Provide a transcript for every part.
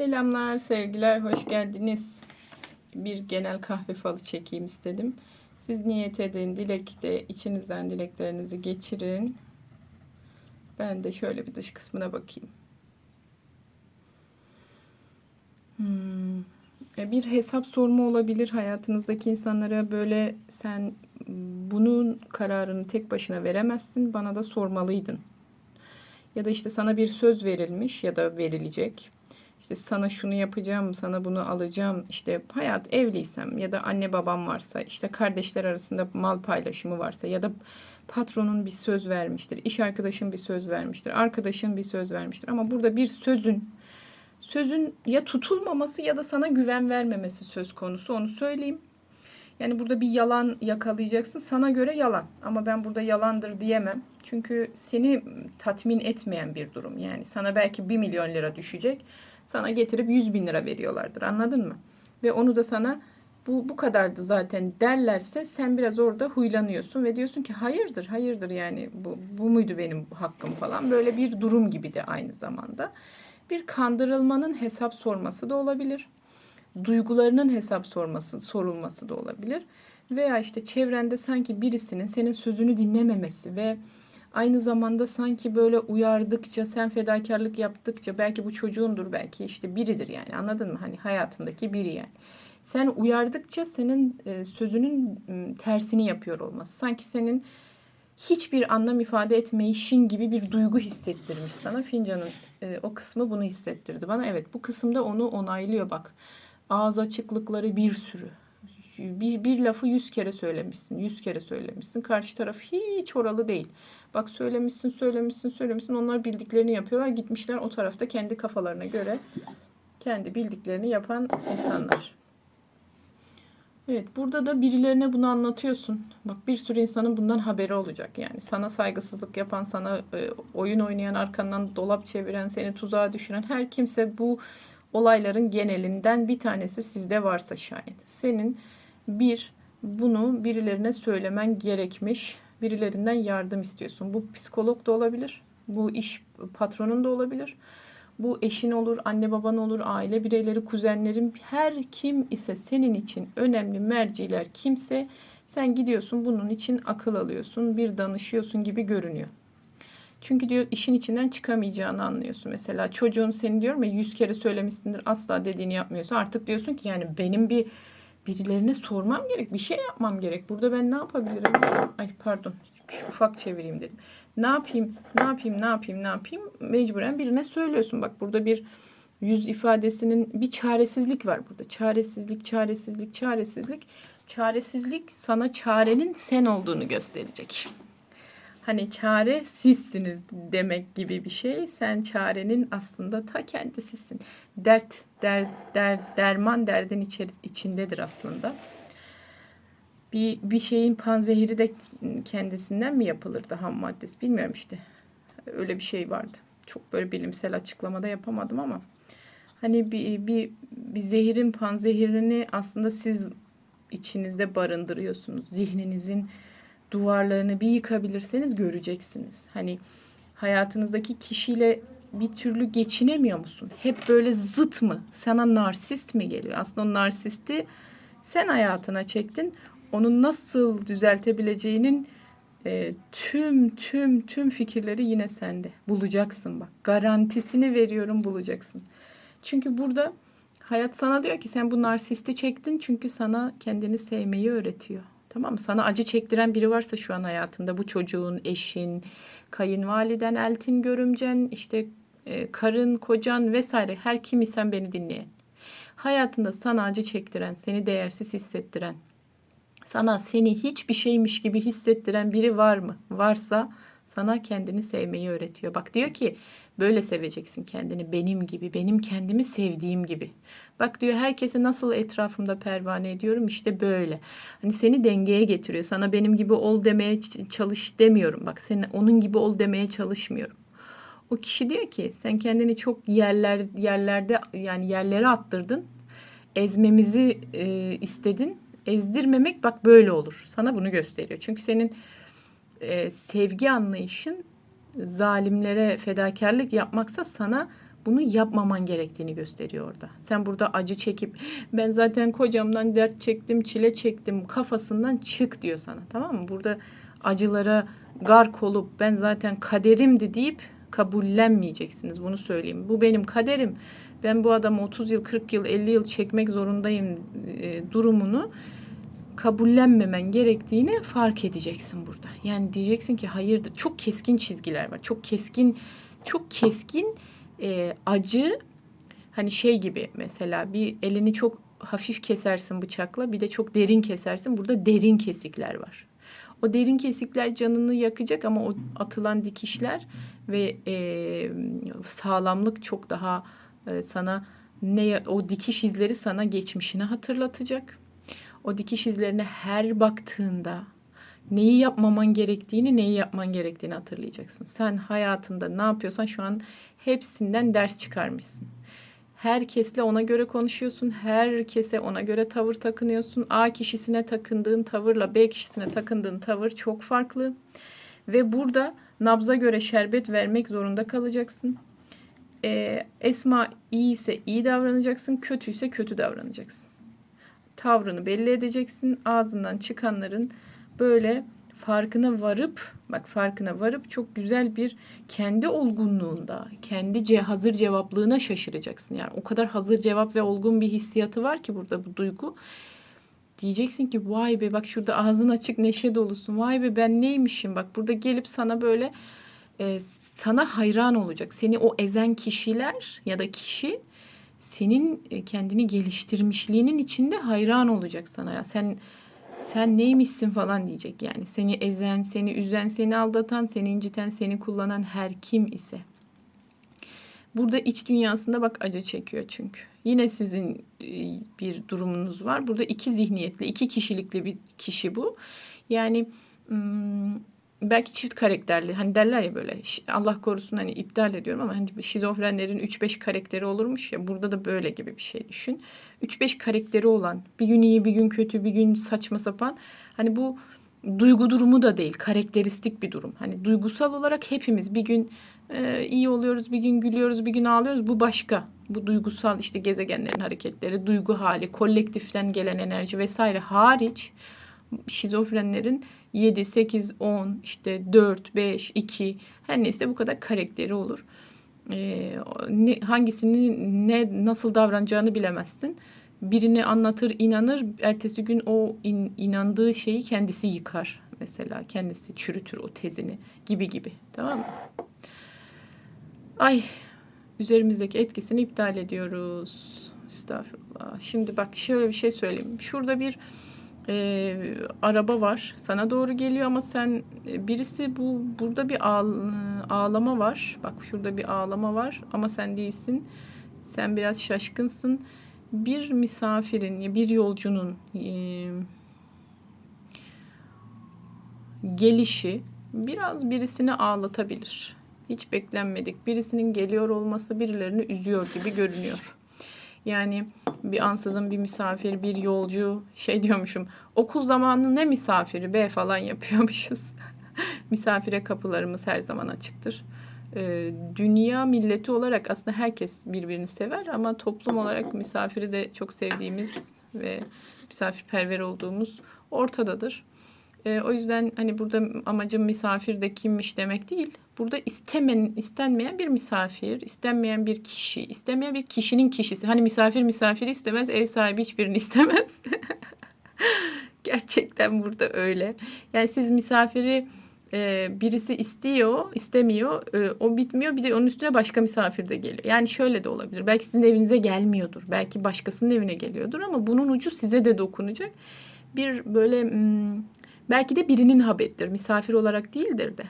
Selamlar, sevgiler, hoş geldiniz. Bir genel kahve falı çekeyim istedim. Siz niyet edin, dilekte içinizden dileklerinizi geçirin. Ben de şöyle bir dış kısmına bakayım. Hmm. E, Bir hesap sorma olabilir hayatınızdaki insanlara böyle sen bunun kararını tek başına veremezsin, bana da sormalıydın. Ya da işte sana bir söz verilmiş ya da verilecek. İşte sana şunu yapacağım, sana bunu alacağım. İşte hayat evliysem ya da anne babam varsa, işte kardeşler arasında mal paylaşımı varsa ya da patronun bir söz vermiştir, iş arkadaşın bir söz vermiştir, arkadaşın bir söz vermiştir. Ama burada bir sözün sözün ya tutulmaması ya da sana güven vermemesi söz konusu onu söyleyeyim. Yani burada bir yalan yakalayacaksın. Sana göre yalan. Ama ben burada yalandır diyemem. Çünkü seni tatmin etmeyen bir durum. Yani sana belki 1 milyon lira düşecek. Sana getirip 100 bin lira veriyorlardır. Anladın mı? Ve onu da sana bu bu kadardı zaten derlerse sen biraz orada huylanıyorsun ve diyorsun ki hayırdır hayırdır yani bu, bu muydu benim hakkım falan böyle bir durum gibi de aynı zamanda. Bir kandırılmanın hesap sorması da olabilir duygularının hesap sorması, sorulması da olabilir. Veya işte çevrende sanki birisinin senin sözünü dinlememesi ve aynı zamanda sanki böyle uyardıkça, sen fedakarlık yaptıkça belki bu çocuğundur, belki işte biridir yani anladın mı? Hani hayatındaki biri yani. Sen uyardıkça senin e, sözünün tersini yapıyor olması. Sanki senin hiçbir anlam ifade etmeyişin gibi bir duygu hissettirmiş sana. Fincanın e, o kısmı bunu hissettirdi bana. Evet bu kısımda onu onaylıyor bak ağız açıklıkları bir sürü. Bir, bir lafı yüz kere söylemişsin, yüz kere söylemişsin. Karşı taraf hiç oralı değil. Bak söylemişsin, söylemişsin, söylemişsin. Onlar bildiklerini yapıyorlar. Gitmişler o tarafta kendi kafalarına göre kendi bildiklerini yapan insanlar. Evet, burada da birilerine bunu anlatıyorsun. Bak bir sürü insanın bundan haberi olacak. Yani sana saygısızlık yapan, sana e, oyun oynayan, arkandan dolap çeviren, seni tuzağa düşüren her kimse bu olayların genelinden bir tanesi sizde varsa şayet. Senin bir bunu birilerine söylemen gerekmiş. Birilerinden yardım istiyorsun. Bu psikolog da olabilir. Bu iş patronun da olabilir. Bu eşin olur, anne baban olur, aile bireyleri, kuzenlerin her kim ise senin için önemli merciler kimse sen gidiyorsun bunun için akıl alıyorsun, bir danışıyorsun gibi görünüyor. Çünkü diyor işin içinden çıkamayacağını anlıyorsun. Mesela çocuğun seni diyorum ya yüz kere söylemişsindir asla dediğini yapmıyorsa artık diyorsun ki yani benim bir birilerine sormam gerek. Bir şey yapmam gerek. Burada ben ne yapabilirim. Ay pardon ufak çevireyim dedim. Ne yapayım, ne yapayım, ne yapayım, ne yapayım? Mecburen birine söylüyorsun. Bak burada bir yüz ifadesinin bir çaresizlik var burada. Çaresizlik, çaresizlik, çaresizlik. Çaresizlik sana çarenin sen olduğunu gösterecek hani çare sizsiniz demek gibi bir şey. Sen çarenin aslında ta kendisisin. Dert, der, der, derman derdin içeri, içindedir aslında. Bir, bir şeyin panzehiri de kendisinden mi yapılırdı ham maddesi bilmiyorum işte. Öyle bir şey vardı. Çok böyle bilimsel açıklamada yapamadım ama hani bir, bir, bir zehirin panzehirini aslında siz içinizde barındırıyorsunuz. Zihninizin duvarlarını bir yıkabilirseniz göreceksiniz. Hani hayatınızdaki kişiyle bir türlü geçinemiyor musun? Hep böyle zıt mı? Sana narsist mi geliyor? Aslında o narsisti sen hayatına çektin. Onu nasıl düzeltebileceğinin e, tüm tüm tüm fikirleri yine sende. Bulacaksın bak. Garantisini veriyorum bulacaksın. Çünkü burada hayat sana diyor ki sen bu narsisti çektin çünkü sana kendini sevmeyi öğretiyor. Tamam mı? Sana acı çektiren biri varsa şu an hayatında bu çocuğun, eşin, kayınvaliden, eltin görümcen, işte e, karın, kocan vesaire her kim isen beni dinleyen. Hayatında sana acı çektiren, seni değersiz hissettiren, sana seni hiçbir şeymiş gibi hissettiren biri var mı? Varsa sana kendini sevmeyi öğretiyor. Bak diyor ki böyle seveceksin kendini benim gibi, benim kendimi sevdiğim gibi. Bak diyor herkesi nasıl etrafımda pervane ediyorum işte böyle. Hani seni dengeye getiriyor. Sana benim gibi ol demeye çalış demiyorum. Bak senin onun gibi ol demeye çalışmıyorum. O kişi diyor ki sen kendini çok yerler yerlerde yani yerlere attırdın. Ezmemizi e, istedin. Ezdirmemek bak böyle olur. Sana bunu gösteriyor. Çünkü senin e, sevgi anlayışın zalimlere fedakarlık yapmaksa sana Bunu yapmaman gerektiğini gösteriyor orada. Sen burada acı çekip ben zaten kocamdan dert çektim, çile çektim kafasından çık diyor sana. Tamam mı? Burada acılara gark olup ben zaten kaderimdi deyip kabullenmeyeceksiniz. Bunu söyleyeyim. Bu benim kaderim. Ben bu adamı 30 yıl, 40 yıl, 50 yıl çekmek zorundayım e, durumunu kabullenmemen gerektiğini fark edeceksin burada. Yani diyeceksin ki hayırdır. Çok keskin çizgiler var. Çok keskin, çok keskin e, acı. Hani şey gibi mesela bir elini çok hafif kesersin bıçakla bir de çok derin kesersin. Burada derin kesikler var. O derin kesikler canını yakacak ama o atılan dikişler ve e, sağlamlık çok daha e, sana ne o dikiş izleri sana geçmişini hatırlatacak. O dikiş izlerine her baktığında neyi yapmaman gerektiğini, neyi yapman gerektiğini hatırlayacaksın. Sen hayatında ne yapıyorsan şu an hepsinden ders çıkarmışsın. Herkesle ona göre konuşuyorsun. Herkese ona göre tavır takınıyorsun. A kişisine takındığın tavırla B kişisine takındığın tavır çok farklı. Ve burada nabza göre şerbet vermek zorunda kalacaksın. Ee, Esma iyi ise iyi davranacaksın, kötüyse kötü davranacaksın. Tavrını belli edeceksin. Ağzından çıkanların böyle farkına varıp bak farkına varıp çok güzel bir kendi olgunluğunda, kendi ce- hazır cevaplığına şaşıracaksın. Yani o kadar hazır cevap ve olgun bir hissiyatı var ki burada bu duygu. Diyeceksin ki vay be bak şurada ağzın açık neşe dolusun. Vay be ben neymişim bak burada gelip sana böyle e, sana hayran olacak. Seni o ezen kişiler ya da kişi senin e, kendini geliştirmişliğinin içinde hayran olacak sana ya. Sen sen neymişsin falan diyecek yani. Seni ezen, seni üzen, seni aldatan, seni inciten, seni kullanan her kim ise. Burada iç dünyasında bak acı çekiyor çünkü. Yine sizin e, bir durumunuz var. Burada iki zihniyetli, iki kişilikli bir kişi bu. Yani belki çift karakterli. Hani derler ya böyle Allah korusun hani iptal ediyorum ama hani şizofrenlerin 3-5 karakteri olurmuş ya. Burada da böyle gibi bir şey düşün. 3-5 karakteri olan bir gün iyi bir gün kötü bir gün saçma sapan. Hani bu duygu durumu da değil karakteristik bir durum. Hani duygusal olarak hepimiz bir gün e, iyi oluyoruz bir gün gülüyoruz bir gün ağlıyoruz bu başka. Bu duygusal işte gezegenlerin hareketleri, duygu hali, kolektiften gelen enerji vesaire hariç şizofrenlerin 7, 8, 10, işte 4, 5, 2 her neyse bu kadar karakteri olur. Ee, ne, hangisini ne nasıl davranacağını bilemezsin. Birini anlatır, inanır. Ertesi gün o in, inandığı şeyi kendisi yıkar mesela. Kendisi çürütür o tezini gibi gibi. Tamam mı? Ay üzerimizdeki etkisini iptal ediyoruz. Estağfurullah. Şimdi bak şöyle bir şey söyleyeyim. Şurada bir e, araba var. Sana doğru geliyor ama sen e, birisi bu burada bir ağ, ağlama var. Bak şurada bir ağlama var ama sen değilsin. Sen biraz şaşkınsın. Bir misafirin, bir yolcunun e, gelişi biraz birisini ağlatabilir. Hiç beklenmedik. Birisinin geliyor olması birilerini üzüyor gibi görünüyor. Yani bir ansızın bir misafir, bir yolcu şey diyormuşum. Okul zamanı ne misafiri be falan yapıyormuşuz. Misafire kapılarımız her zaman açıktır. Ee, dünya milleti olarak aslında herkes birbirini sever ama toplum olarak misafiri de çok sevdiğimiz ve misafirperver olduğumuz ortadadır. E, o yüzden hani burada amacım misafir de kimmiş demek değil. Burada istemen, istenmeyen bir misafir, istenmeyen bir kişi, istemeyen bir kişinin kişisi. Hani misafir misafiri istemez, ev sahibi hiçbirini istemez. Gerçekten burada öyle. Yani siz misafiri e, birisi istiyor, istemiyor, e, o bitmiyor. Bir de onun üstüne başka misafir de geliyor. Yani şöyle de olabilir. Belki sizin evinize gelmiyordur. Belki başkasının evine geliyordur ama bunun ucu size de dokunacak. Bir böyle... Belki de birinin haberidir. Misafir olarak değildir de.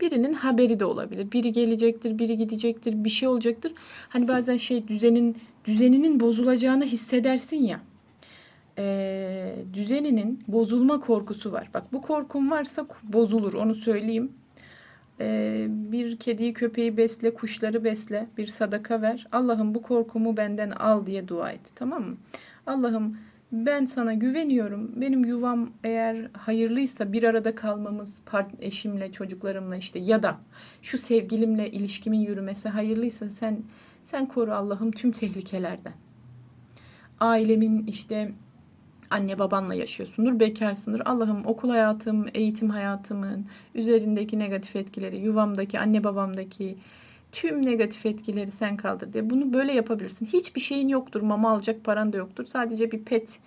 Birinin haberi de olabilir. Biri gelecektir, biri gidecektir, bir şey olacaktır. Hani bazen şey düzenin düzeninin bozulacağını hissedersin ya. Ee, düzeninin bozulma korkusu var. Bak bu korkun varsa bozulur onu söyleyeyim. Ee, bir kediyi köpeği besle, kuşları besle, bir sadaka ver. Allah'ım bu korkumu benden al diye dua et. Tamam mı? Allah'ım ben sana güveniyorum. Benim yuvam eğer hayırlıysa bir arada kalmamız part eşimle, çocuklarımla işte ya da şu sevgilimle ilişkimin yürümesi hayırlıysa sen Sen koru Allah'ım tüm tehlikelerden. Ailemin işte anne babanla yaşıyorsundur, bekarsındır. Allah'ım okul hayatım, eğitim hayatımın üzerindeki negatif etkileri, yuvamdaki, anne babamdaki tüm negatif etkileri sen kaldır diye. Bunu böyle yapabilirsin. Hiçbir şeyin yoktur, mama alacak paran da yoktur. Sadece bir pet,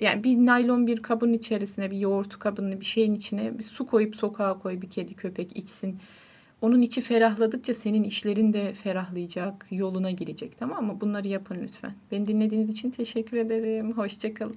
yani bir naylon bir kabın içerisine, bir yoğurt kabının bir şeyin içine bir su koyup sokağa koy bir kedi köpek içsin. Onun içi ferahladıkça senin işlerin de ferahlayacak, yoluna girecek tamam mı? Bunları yapın lütfen. Beni dinlediğiniz için teşekkür ederim. Hoşçakalın.